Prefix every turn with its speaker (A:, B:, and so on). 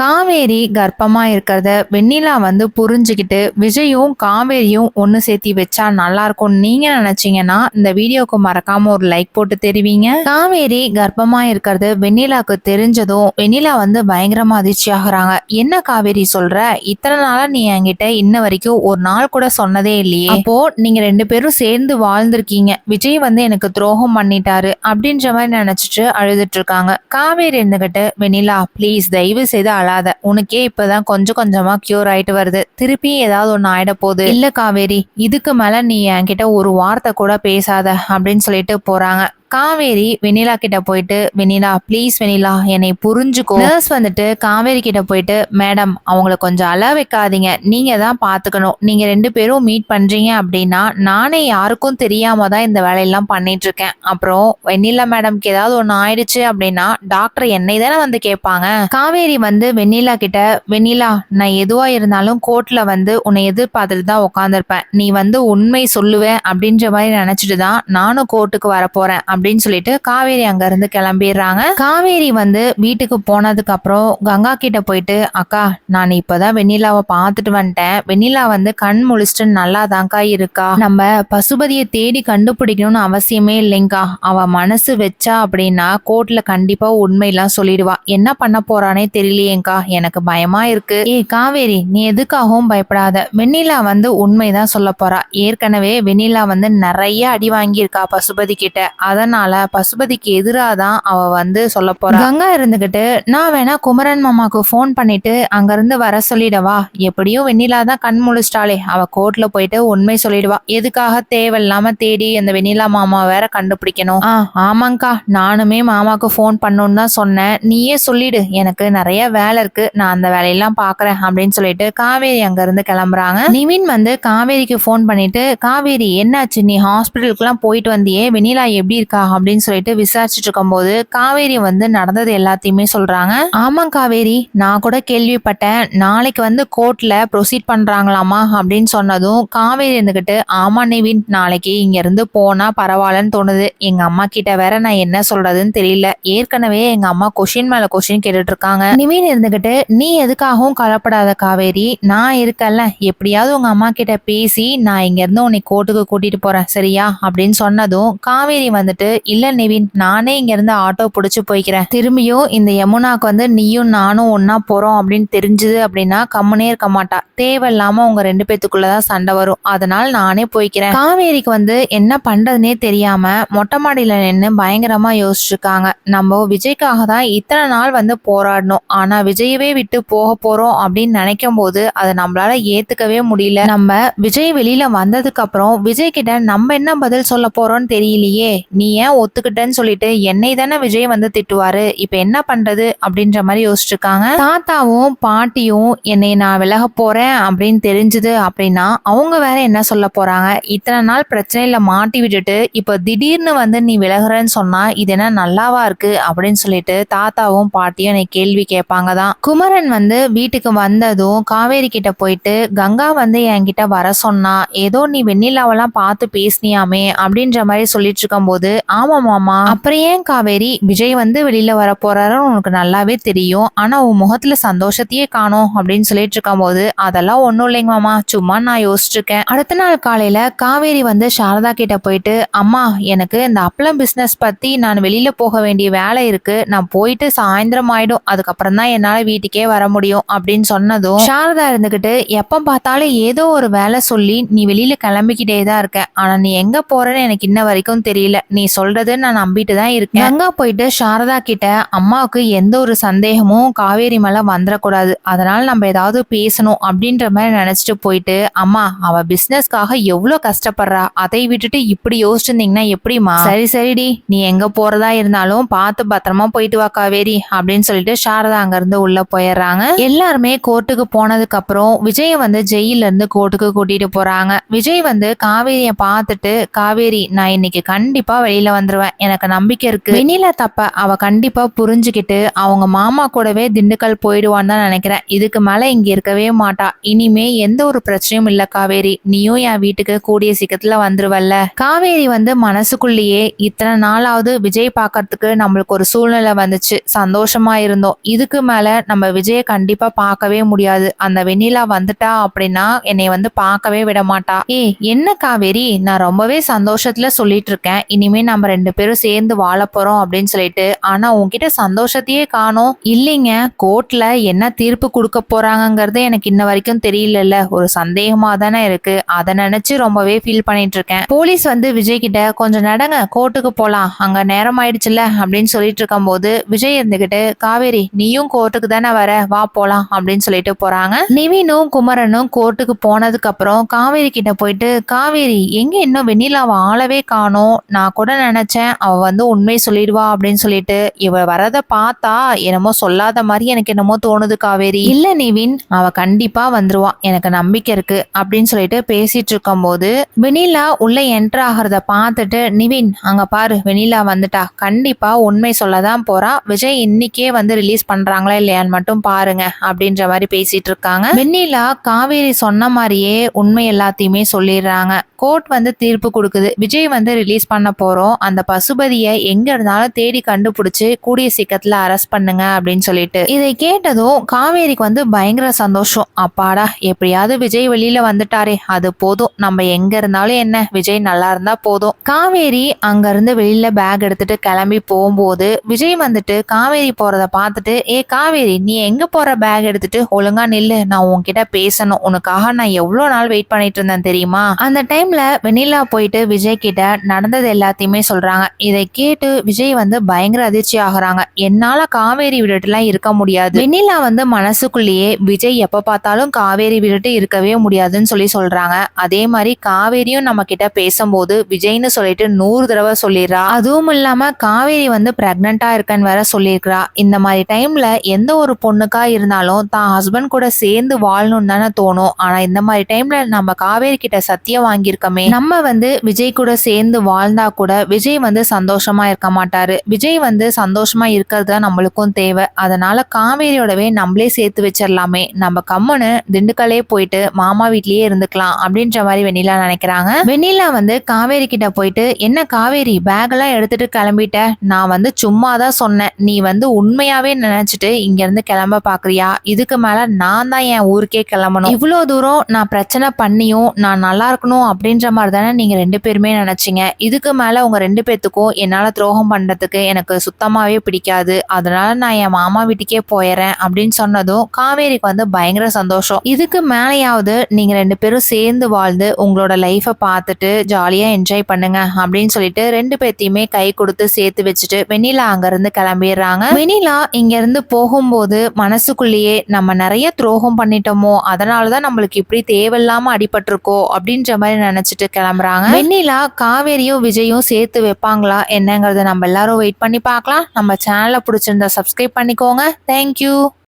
A: காவேரி கர்ப்பமாக இருக்கிறத வெண்ணிலா வந்து புரிஞ்சுக்கிட்டு விஜயும் காவேரியும் ஒன்று சேர்த்தி வச்சா நல்லா இருக்கும்னு நீங்க நினைச்சீங்கன்னா இந்த வீடியோக்கு மறக்காம ஒரு லைக் போட்டு தெரிவிங்க. காவேரி கர்ப்பமாக இருக்கிறது வெண்ணிலாக்கு தெரிஞ்சதும் வெண்ணிலா வந்து பயங்கரமாக அதிர்ச்சி ஆகுறாங்க. என்ன காவேரி சொல்ற? இத்தனை நாளா நீ என்கிட்ட இன்ன வரைக்கும் ஒரு நாள் கூட சொன்னதே இல்லையே. அப்போ நீங்க ரெண்டு பேரும் சேர்ந்து வாழ்ந்திருக்கீங்க. விஜய் வந்து எனக்கு துரோகம் பண்ணிட்டாரு அப்படின்ற மாதிரி நினைச்சிட்டு அழுதுட்டு இருக்காங்க. காவேரி இருந்துகிட்டு வெண்ணிலா ப்ளீஸ் தயவு செய்து அழாத. உனக்கே இப்பதான் கொஞ்சம் கொஞ்சமா கியூர் ஆயிட்டு வருது. திருப்பி ஏதாவது ஒண்ணு ஆயிட போகுது இல்ல காவேரி இதுக்கு மேல நீ என்கிட்ட ஒரு வார்த்தை கூட பேசாத அப்படின்னு சொல்லிட்டு போறாங்க. காவேரி வெண்ணிலா கிட்ட போயிட்டு வெண்ணிலா ப்ளீஸ் வெண்ணிலா என்னை புரிஞ்சுக்கோ. நர்ஸ் வந்துட்டு காவேரி கிட்ட போயிட்டு மேடம் அவங்கள கொஞ்சம் அழ வைக்காதீங்க. நீங்க தான் பாத்துக்கணும். நீங்க ரெண்டு பேரும் மீட் பண்றீங்க அப்படின்னா நானே யாருக்கும் தெரியாம தான் இந்த வேலையெல்லாம் பண்ணிட்டு இருக்கேன் அப்புறம் வெண்ணிலா மேடம்க்கு ஏதாவது ஒன்று ஆயிடுச்சு அப்படின்னா டாக்டர் என்னை தானே வந்து கேட்பாங்க. காவேரி வந்து வெண்ணிலா கிட்ட வெண்ணிலா நான் எதுவா இருந்தாலும் கோர்ட்ல வந்து உன்னை எதிர்பார்த்துட்டு தான் உட்காந்துருப்பேன் நீ வந்து உண்மை சொல்லுவேன் அப்படின்ற மாதிரி நினைச்சிட்டு தான் நானும் கோர்ட்டுக்கு வர போறேன். அப்படின்னு சொல்லிட்டு காவேரி அங்க இருந்து கிளம்பிடுறாங்க. காவேரி வந்து வீட்டுக்கு போனதுக்கு அப்புறம் கங்கா கிட்ட போயிட்டு அக்கா நான் இப்பதான் வெண்ணிலாவை பார்த்துட்டு வந்துட்டேன். வெண்ணிலா வந்து கண் முழிச்சிட்டு நல்லா தான்க்கா இருக்கா? நம்ம பசுபதியை தேடி கண்டுபிடிக்கணும்னு அவசியமே இல்லைங்கா. அவ மனசு வச்சா அப்படின்னா கோர்ட்ல கண்டிப்பா உண்மையெல்லாம் சொல்லிடுவா. என்ன பண்ண போறானே தெரியலையேங்கா. எனக்கு பயமா இருக்கு. ஏ காவேரி நீ எதுக்காகவும் பயப்படாத. வெண்ணிலா வந்து உண்மைதான் சொல்ல போறா. ஏற்கனவே வெண்ணிலா வந்து நிறைய அடி வாங்கியிருக்கா பசுபதி கிட்ட. அதனால பசுபதிக்கு எதிராக தான் அவ வந்து சொல்ல போறா. கங்கா இருந்துகிட்டு நான் வேணா குமரன் மாமாக்கு ஃபோன் பண்ணிட்டு அங்க இருந்து வர சொல்லிடவா? எப்படியும் வெண்ணிலா தான் கண் முழிச்சிட்டாளே. அவ கோர்ட்ல போயிட்டு உண்மை சொல்லிடுவா. எதுக்காக தேவையில்லாம தேடி அந்த வெண்ணிலா மாமா வேற கண்டுபிடிக்கணும்? ஆ ஆமாங்கக்கா நானுமே மாமாக்கு ஃபோன் பண்ணணும்னு தான் சொன்னேன். நீயே சொல்லிடு. எனக்கு நிறைய வேலை இருக்கு. நான் அந்த வேலையெல்லாம் பாக்குறேன் அப்படின்னு சொல்லிட்டு காவேரி அங்க இருந்து கிளம்புறாங்க. நிவின் வந்து காவேரிக்கு ஃபோன் பண்ணிட்டு காவேரி என்னாச்சு? நீ ஹாஸ்பிட்டலுக்குலாம் போயிட்டு வந்தியே? வெண்ணிலா எப்படி இருக்கா? அப்படின்னு சொல்லிட்டு விசாரிச்சுட்டு இருக்கும்போது காவேரி வந்து நடந்தது எல்லாத்தையுமே சொல்றாங்க. ஆமா காவேரி நான் கூட கேள்விப்பட்டேன். நாளைக்கு வந்து கோர்ட்ல ப்ரொசீட் பண்றாங்களாமா அப்படின்னு சொன்னதும் காவேரி இருந்துகிட்டு ஆமா நிவின் நாளைக்கு இங்க இருந்து போனா பரவாயில்லன்னு தோணுது. எங்க அம்மா கிட்ட வேற நான் என்ன சொல்றதுன்னு தெரியல. ஏற்கனவே எங்க அம்மா கொஷின் மேல கொஷின் கேட்டுட்டு இருக்காங்க நிவின் இருந்துகிட்டு நீ எதுக்காகவும் கலப்படாத காவேரி. நான் இருக்கல எப்படியாவது உங்க அம்மா கிட்ட பேசி நான் இங்க இருந்து உன்னை கோர்ட்டுக்கு கூட்டிட்டு போறேன். சரியா? அப்படின்னு சொன்னதும் காவேரி வந்துட்டு இல்ல நிவின் நானே இங்க இருந்து ஆட்டோ பிடிச்சி போய்க்கிறேன். திரும்பியும் இந்த யமுனாக்கு வந்து நீயும் நானும் ஒன்னா போறோம் அப்படின்னு தெரிஞ்சது அப்படின்னா கம்முனே இருக்க மாட்டா. தேவையில்லாம உங்க ரெண்டு பேத்துக்குள்ளதான் சண்டை வரும். அதனால நானே போய்க்கிறேன். காவேரிக்கு வந்து என்ன பண்றதுனே தெரியாம மொட்டை மாடியில நின்று பயங்கரமா யோசிச்சிருக்காங்க. நம்ம விஜய்க்காக தான் இத்தனை நாள் வந்து போராடணும். ஆனா விஜயவே விட்டு போக போறோம் அப்படின்னு நினைக்கும் போது அதை நம்மளால ஏத்துக்கவே முடியல. நம்ம விஜய் வெளியில வந்ததுக்கு அப்புறம் விஜய் கிட்ட நம்ம என்ன பதில் சொல்ல போறோம்னு தெரியலையே. நீ ஏன் ஒத்துக்கிட்டேன்னு சொல்லிட்டு என்னை தானே விஜய் வந்து திட்டுவாரு? இப்ப என்ன பண்றது அப்படின்ற மாதிரி யோசிச்சிருக்காங்க தாத்தாவும் பாட்டியும் என்னை நான் விலக போறேன் அப்படின்னு தெரிஞ்சது அப்படின்னா அவங்க வேற என்ன சொல்ல போறாங்க? இத்தனை நாள் பிரச்சனையில மாட்டி விட்டுட்டு இப்ப திடீர்னு வந்து நீ விலகுறேன்னு சொன்னா இது என்ன நல்லாவா இருக்கு அப்படின்னு சொல்லிட்டு தாத்தாவும் பாட்டியும் என்னை கேள்வி கேட்பாங்க தான். குமரன் வந்து வீட்டுக்கு வந்ததும் காவேரி கிட்ட போயிட்டு கங்கா வந்து என்கிட்ட வர சொன்னா ஏதோ நீ வெண்ணிலாவெல்லாம் பார்த்து பேசினியாமே அப்படின்ற மாதிரி சொல்லிட்டு இருக்கும்போது ஆமா மாமா அப்புறம் ஏன் காவேரி? விஜய் வந்து வெளியில வர போறாருன்னு உனக்கு நல்லாவே தெரியும். ஆனா உன் முகத்துல சந்தோஷத்தையே காணும் அப்படின்னு சொல்லிட்டு இருக்கும்போது அதெல்லாம் ஒன்றும் இல்லைங்க மாமா. சும்மா நான் யோசிச்சிருக்கேன். அடுத்த நாள் காலையில காவேரி வந்து சாரதா கிட்ட போயிட்டு அம்மா எனக்கு இந்த அப்பளம் பிசினஸ் பத்தி நான் வெளியில போக வேண்டிய வேலை இருக்கு. நான் போயிட்டு சாயந்தரம் ஆயிடும். அதுக்கப்புறம் தான் என்னால வீட்டுக்கே வர முடியும். அப்படின்னு சொன்னதும் சாரதா இருந்துகிட்டு எப்ப பார்த்தாலும் ஏதோ ஒரு வேலை சொல்லி நீ வெளியில கிளம்பிக்கிட்டே தான் இருக்க. ஆனா நீ எங்க போறன்னு எனக்கு இன்ன வரைக்கும் தெரியல. நீ சொல்றது நான் நம்பிட்டு தான் இருக்கேன். கங்கா போயிட்டு சாரதா கிட்ட அம்மாவுக்கு எந்த ஒரு சந்தேகமும் காவேரி மேல வந்துடக்கூடாது அதனால நம்ம ஏதாவது பேசணும் அப்படின்ற மாதிரி நினைச்சிட்டு போயிட்டு அம்மா அவ பிசினஸ்க்காக எவ்வளவு கஷ்டப்படுறா? அதை விட்டுட்டு இப்படி யோசிச்சிருந்தீங்கன்னா எப்படிமா சரி சரிடி. நீ எங்க போறதா இருந்தாலும் பார்த்து பத்திரமா போயிட்டு வா காவேரி அப்படின்னு சொல்லிட்டு சாரதா அங்க இருந்து உள்ள போயிடுறாங்க. எல்லாருமே கோர்ட்டுக்கு போனதுக்கு அப்புறம் விஜய வந்து ஜெயில இருந்து கோர்ட்டுக்கு கூட்டிட்டு போறாங்க. விஜய் வந்து காவேரிய பார்த்துட்டு காவேரி நான் இன்னைக்கு கண்டிப்பா வெளியில வெளியில வந்துருவேன். எனக்கு நம்பிக்கை இருக்கு. வெண்ணிலா தப்ப அவ கண்டிப்பா புரிஞ்சுக்கிட்டு அவங்க மாமா கூடவே திண்டுக்கல் போயிடுவான்னு தான் நினைக்கிறேன். இதுக்கு மேல இங்க இருக்கவே மாட்டா. இனிமே எந்த ஒரு பிரச்சனையும் இல்ல காவேரி. நீயும் என் வீட்டுக்கு கூடிய சீக்கிரத்துல வந்துருவல்ல. காவேரி வந்து மனசுக்குள்ளேயே இத்தனை நாளாவது விஜய் பார்க்கறதுக்கு நம்மளுக்கு ஒரு சூழ்நிலை வந்துச்சு. சந்தோஷமா இருந்தோம். இதுக்கு மேல நம்ம விஜய கண்டிப்பா பார்க்கவே முடியாது. அந்த வெண்ணிலா வந்துட்டா அப்படின்னா என்னை வந்து பார்க்கவே விட மாட்டா. ஏ என்ன காவேரி? நான் ரொம்பவே சந்தோஷத்துல சொல்லிட்டு இருக்கேன். இனிமே நம்ம ரெண்டு பேரும் சேர்ந்து வாழ போறோம் அப்படின்னு சொல்லிட்டு ஆனா உன்கிட்ட சந்தோஷத்தையே காணும். இல்லைங்க கோர்ட்ல என்ன தீர்ப்பு கொடுக்க போறாங்கங்கிறது எனக்கு இன்ன வரைக்கும் தெரியலல்ல. ஒரு சந்தேகமா தானே இருக்கு. அதை நினைச்சு ரொம்பவே ஃபீல் பண்ணிட்டு இருக்கேன். போலீஸ் வந்து விஜய் கிட்ட கொஞ்சம் நடங்க கோர்ட்டுக்கு போலாம். அங்க நேரம் ஆயிடுச்சுல அப்படின்னு சொல்லிட்டு இருக்கும்போது விஜய் இருந்துகிட்டு காவேரி நீயும் கோர்ட்டுக்கு தானே வர? வா போலாம் அப்படின்னு சொல்லிட்டு போறாங்க. நிவினும் குமரனும் கோர்ட்டுக்கு போனதுக்கு அப்புறம் காவேரி கிட்ட போயிட்டு காவேரி எங்க இன்னும் வெண்ணிலாவை ஆளவே காணோம். நான் கூட நினச்சேன். அவள் வந்து உண்மை சொல்லிடுவா அப்படின்னு சொல்லிட்டு இவ வரத பார்த்தா என்னமோ சொல்லாத மாதிரி எனக்கு என்னமோ தோணுது காவேரி. இல்ல நிவின் அவ கண்டிப்பா வந்துருவா. எனக்கு நம்பிக்கை இருக்கு. அப்படின்னு சொல்லிட்டு பேசிட்டு இருக்கும்போது வெனிலா உள்ள என்டர் ஆகிறத பார்த்துட்டு நிவின் அங்க பாரு வெண்ணிலா வந்துட்டா. கண்டிப்பா உண்மை சொல்லதான் போறா. விஜய் இன்னைக்கே வந்து ரிலீஸ் பண்றாங்களா இல்லையான்னு மட்டும் பாருங்க. அப்படின்ற மாதிரி பேசிட்டு இருக்காங்க. வெண்ணிலா காவேரி சொன்ன மாதிரியே உண்மை எல்லாத்தையுமே சொல்லிடுறாங்க. கோர்ட் வந்து தீர்ப்பு கொடுக்குது. விஜய் வந்து ரிலீஸ் பண்ண அந்த பசுபதியை எங்க இருந்தாலும் தேடி கண்டுபிடிச்சு கூடிய சீக்கிரத்துல அரெஸ்ட் பண்ணுங்க அப்படின்னு சொல்லிட்டு. இதை கேட்டதும் காவேரிக்கு வந்து பயங்கர சந்தோஷம். அப்பாடா எப்படியாவது விஜய் வெளியில வந்துட்டாரே அது போதும். நம்ம எங்க இருந்தாலும் என்ன? விஜய் நல்லா இருந்தா போதும். காவேரி அங்க இருந்து வெளியில பேக் எடுத்துட்டு கிளம்பி போகும்போது விஜய் வந்துட்டு காவேரி போறத பார்த்துட்டு ஏ காவேரி நீ எங்க போற பேக் எடுத்துட்டு? ஒழுங்கா நில்லு. நான் உன்கிட்ட பேசணும். உனக்காக நான் எவ்வளவு நாள் வெயிட் பண்ணிட்டு இருந்தேன் தெரியுமா? அந்த டைம்ல வெண்ணிலா போயிட்டு விஜய் கிட்ட நடந்தது எல்லாத்தையுமே சொல்றாங்க. இதை கேட்டு விஜய் வந்து பயங்கர அதிர்ச்சி ஆகுறாங்க. என்னால காவேரி விட்டுட்டுலாம் இருக்க முடியாது. வெண்ணிலா வந்து மனசுக்குள்ளேயே விஜய் எப்ப பார்த்தாலும் காவேரி விட்டுட்டு இருக்கவே முடியாதுன்னு சொல்லி சொல்றாங்க. அதே மாதிரி காவேரியும் நம்ம கிட்ட பேசும்போது விஜய்னு சொல்லிட்டு நூறு தடவை சொல்லிடுறா. அதுவும் இல்லாம காவேரி வந்து பிரெக்னண்டா இருக்கன்னு வேற சொல்லியிருக்கிறா. இந்த மாதிரி டைம்ல எந்த ஒரு பொண்ணுக்கா இருந்தாலும் தான் ஹஸ்பண்ட் கூட சேர்ந்து வாழணும்னு தானே தோணும். ஆனா இந்த மாதிரி டைம்ல நம்ம காவேரி கிட்ட சத்தியம் வாங்கியிருக்கோமே. நம்ம வந்து விஜய் கூட சேர்ந்து வாழ்ந்தா கூட விஜய் வந்து சந்தோஷமா இருக்க மாட்டாரு. விஜய் வந்து சந்தோஷமா இருக்கிறது தான் நம்மளுக்கும் தேவை. அதனால காவேரியோடவே நம்மளே சேர்த்து வச்சிடலாமே. நம்ம கம்முன்னு திண்டுக்கல்லே போயிட்டு மாமா வீட்லயே இருந்துக்கலாம் அப்படின்ற மாதிரி வெண்ணிலா நினைக்கிறாங்க. வெண்ணிலா வந்து காவேரி கிட்ட போயிட்டு என்ன காவேரி பேக் எல்லாம் எடுத்துட்டு கிளம்பிட்ட? நான் வந்து சும்மா தான் சொன்னேன். நீ வந்து உண்மையாவே நினைச்சிட்டு இங்க இருந்து கிளம்ப பாக்குறியா? இதுக்கு மேல நான் தான் என் ஊருக்கே கிளம்பணும். இவ்வளோ தூரம் நான் பிரச்சனை பண்ணியும் நான் நல்லா இருக்கணும் அப்படின்ற மாதிரி தானே நீங்க ரெண்டு பேருமே நினைச்சீங்க. இதுக்கு மேல உங்க ரெண்டு பேர்த்துக்கும் என்னால் துரோகம் பண்ணுறதுக்கு எனக்கு சுத்தமாகவே பிடிக்காது. அதனால நான் என் மாமா வீட்டுக்கே போயிடுறேன் அப்படின்னு சொன்னதும் காவேரிக்கு வந்து பயங்கர சந்தோஷம். இதுக்கு மேலேயாவது நீங்கள் ரெண்டு பேரும் சேர்ந்து வாழ்ந்து உங்களோட லைஃபை பார்த்துட்டு ஜாலியாக என்ஜாய் பண்ணுங்க அப்படின்னு சொல்லிட்டு ரெண்டு பேர்த்தையுமே கை கொடுத்து சேர்த்து வச்சுட்டு வெண்ணிலா அங்கேருந்து கிளம்பிடுறாங்க. வெண்ணிலா இங்கேருந்து போகும்போது மனசுக்குள்ளேயே நம்ம நிறைய துரோகம் பண்ணிட்டோமோ அதனாலதான் நம்மளுக்கு இப்படி தேவையில்லாம அடிபட்டிருக்கோ அப்படின்ற மாதிரி நினச்சிட்டு கிளம்புறாங்க. வெண்ணிலா காவேரியும் விஜயும் சேர்த்து சேர்த்து வைப்பாங்களா என்னங்கிறத நம்ம எல்லாரும் வெயிட் பண்ணி பார்க்கலாம். நம்ம சேனலை பிடிச்சிருந்தா சப்ஸ்கிரைப் பண்ணிக்கோங்க. தேங்க்யூ